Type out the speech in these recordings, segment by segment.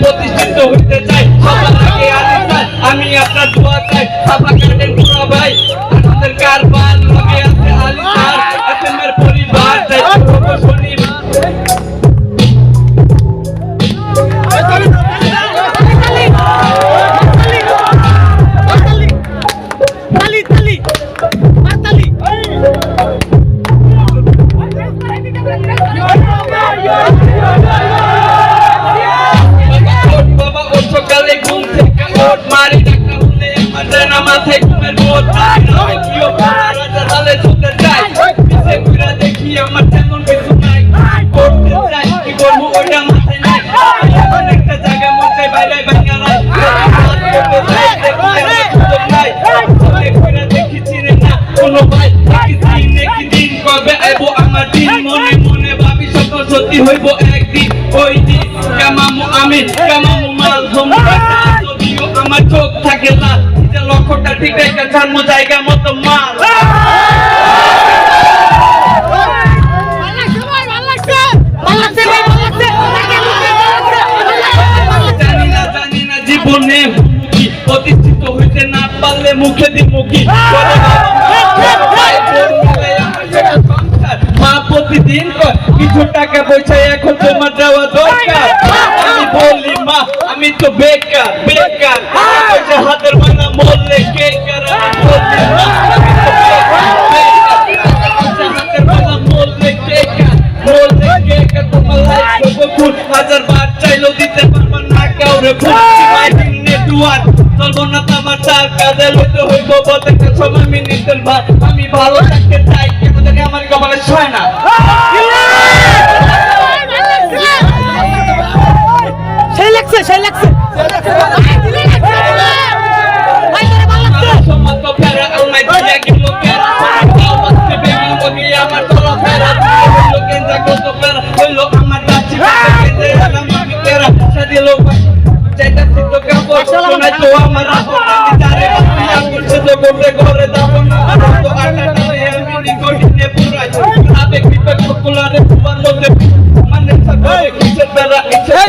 প্রতিষ্ঠিত হইতে চাই সবার আগে আমি আপনার দোয়া চাই। ওঠ বাবা ওঠ সকালে ঘুম থেকে মারি ডাকা হলে আমার মাথায় সত্যি হইব একদিন ওই দিন। কামামু আমি কামামু মাল যদিও আমার চোখ থাকে না যে লক্ষ্যটা ঠিক রেখে ছাড়মো জায়গা মতো মাল। প্রতিষ্ঠিত হইতে না পারলে মুখে দি মুখি। কিছু টাকা পয়সা এখন তোমার দেওয়া দরকার। আমি বলি মা, আমি তো বেকার বেকার। পয়সা হাতের বানা মরলে কে হাজার বার চাইলেও দিতে পারবা না কাউরে নেটওয়ার্ক চলবো না তোমার চার কাজে আমি ভালো থাকতে চাই, কেন আমার কপালে ছয় না। সেই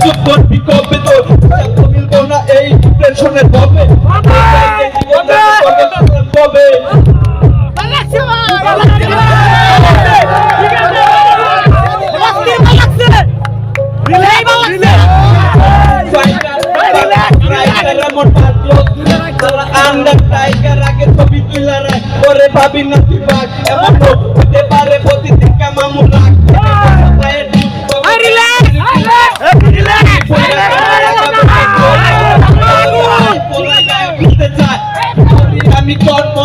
সুযোগ করবি কবে তো চাকরি মিলবো না এই ডিপ্রেশনের কবে কবে ওরে ভাবি না তুই বাঘ এমন হতে পারে বিতর্ক